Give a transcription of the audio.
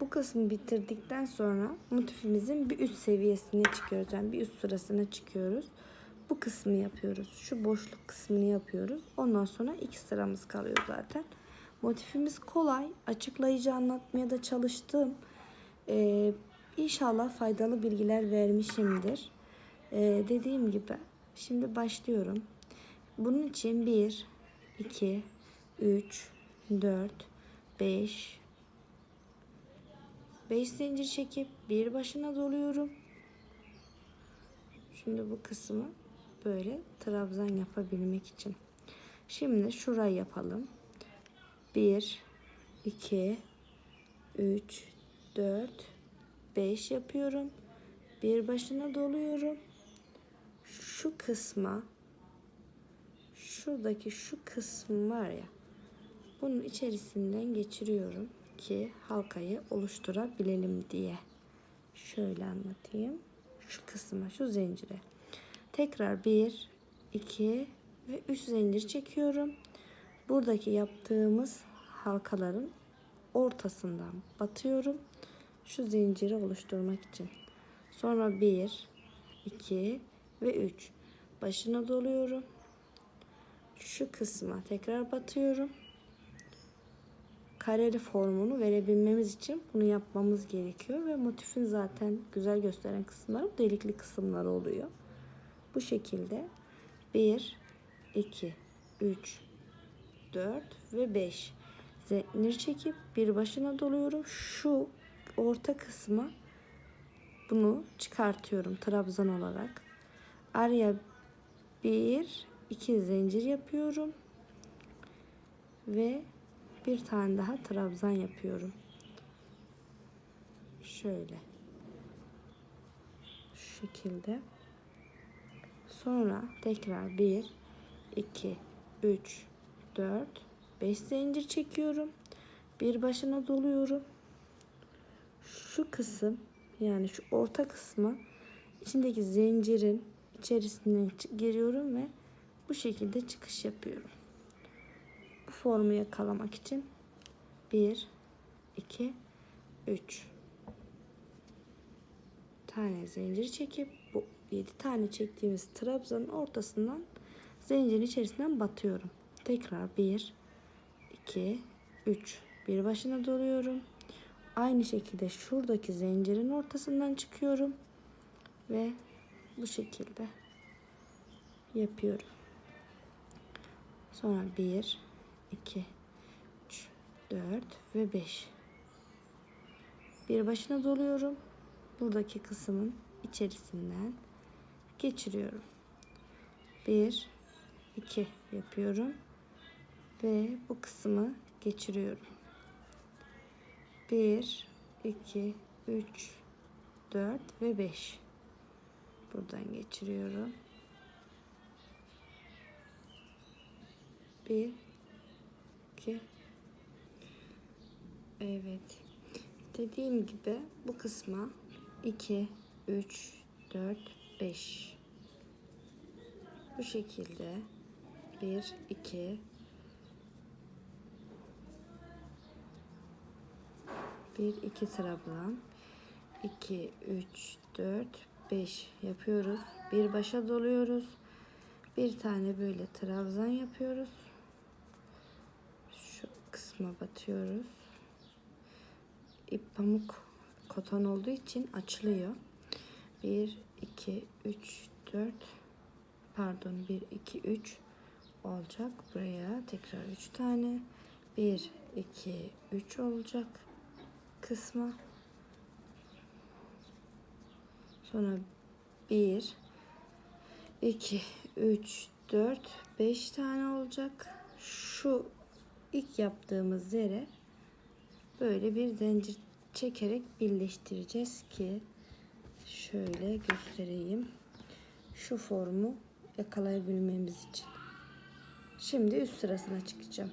Bu kısmı bitirdikten sonra motifimizin bir üst seviyesine çıkıyoruz. Yani bir üst sırasına çıkıyoruz. Bu kısmı yapıyoruz. Şu boşluk kısmını yapıyoruz. Ondan sonra iki sıramız kalıyor zaten. Motifimiz kolay. Açıklayıcı anlatmaya da çalıştım. Ee, inşallah faydalı bilgiler vermişimdir. Ee, dediğim gibi şimdi başlıyorum. Bunun için 1, 2, 3, 4, 5, 5 zincir çekip bir başına doluyorum. Şimdi bu kısmı böyle trabzan yapabilmek için. Şimdi şurayı yapalım. 1 2 3 4 5 yapıyorum. Bir başına doluyorum. Şu kısma şuradaki şu kısım var ya bunun içerisinden geçiriyorum ki halkayı oluşturabilelim diye. Şöyle anlatayım. Şu kısma, şu zincire. Tekrar 1, 2 ve 3 zincir çekiyorum. Buradaki yaptığımız halkaların ortasından batıyorum. Şu zinciri oluşturmak için. Sonra 1, 2 ve 3. Başına doluyorum. Şu kısma tekrar batıyorum kareli formunu verebilmemiz için bunu yapmamız gerekiyor ve motifin zaten güzel gösteren kısımları delikli kısımları oluyor. Bu şekilde 1 2 3 4 ve 5 zincir çekip bir başına doluyorum. Şu orta kısma bunu çıkartıyorum trabzan olarak. Araya 1 2 zincir yapıyorum ve bir tane daha trabzan yapıyorum. Şöyle. Şu şekilde. Sonra tekrar 1 2 3 4 5 zincir çekiyorum. Bir başına doluyorum. Şu kısım yani şu orta kısmı içindeki zincirin içerisinden giriyorum ve bu şekilde çıkış yapıyorum formu yakalamak için 1 2 3 tane zincir çekip bu 7 tane çektiğimiz trabzanın ortasından zincirin içerisinden batıyorum. Tekrar 1 2 3 bir başına doluyorum. Aynı şekilde şuradaki zincirin ortasından çıkıyorum ve bu şekilde yapıyorum. Sonra 1 2 3 4 ve 5 bir başına doluyorum. Buradaki kısmın içerisinden geçiriyorum. 1 2 yapıyorum ve bu kısmı geçiriyorum. 1 2 3 4 ve 5 buradan geçiriyorum. 1 2 Evet. Dediğim gibi bu kısma 2 3 4 5 bu şekilde 1 2 1 2 trabzan 2 3 4 5 yapıyoruz. Bir başa doluyoruz. Bir tane böyle trabzan yapıyoruz kısma batıyoruz. İp pamuk koton olduğu için açılıyor. 1 2 3 4 pardon 1 2 3 olacak. Buraya tekrar 3 tane 1 2 3 olacak kısma. Sonra 1 2 3 4 5 tane olacak. Şu ilk yaptığımız yere böyle bir zincir çekerek birleştireceğiz ki şöyle göstereyim. Şu formu yakalayabilmemiz için. Şimdi üst sırasına çıkacağım.